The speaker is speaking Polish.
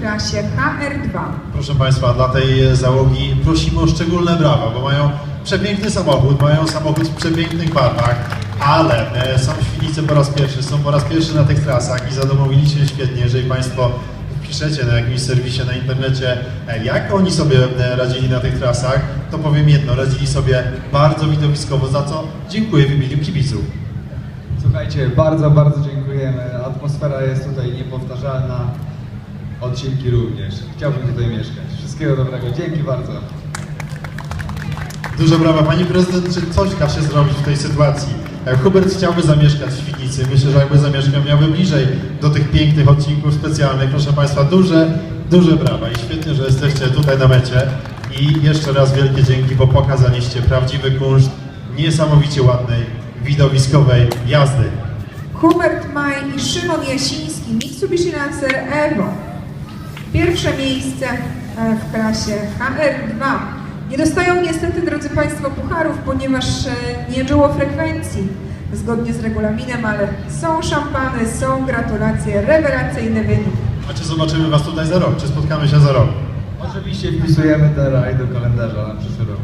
klasie HR2. Proszę Państwa, dla tej załogi prosimy o szczególne brawa, bo mają przepiękny samochód, mają samochód w przepięknych barwach, ale e, są Świnicy po raz pierwszy, są po raz pierwszy na tych trasach i zadomowili się świetnie, jeżeli Państwo piszecie na jakimś serwisie na internecie, e, jak oni sobie e, radzili na tych trasach, to powiem jedno, radzili sobie bardzo widowiskowo, za co dziękuję w imieniu kibiców. Słuchajcie, bardzo, bardzo dziękujemy. Atmosfera jest tutaj niepowtarzalna. Odcinki również. Chciałbym tutaj mieszkać. Wszystkiego dobrego. Dzięki bardzo. Duże brawa. Pani prezydent, czy coś da się zrobić w tej sytuacji? E, Hubert chciałby zamieszkać w Świdnicy. Myślę, że jakby zamieszkał, miałby bliżej do tych pięknych odcinków specjalnych. Proszę Państwa, duże, duże brawa i świetnie, że jesteście tutaj na mecie. I jeszcze raz wielkie dzięki, bo pokazaliście prawdziwy kunszt niesamowicie ładnej, widowiskowej jazdy. Hubert Maj i Szymon Jasiński, Mitsubishi Lancer Evo. Pierwsze miejsce e, w klasie HR2. Nie dostają niestety, drodzy Państwo, pucharów, ponieważ e, nie było frekwencji zgodnie z regulaminem, ale są szampany, są gratulacje, rewelacyjny wynik. A czy zobaczymy Was tutaj za rok? Czy spotkamy się za rok? Oczywiście wpisujemy ten raj do kalendarza na przyszły rok.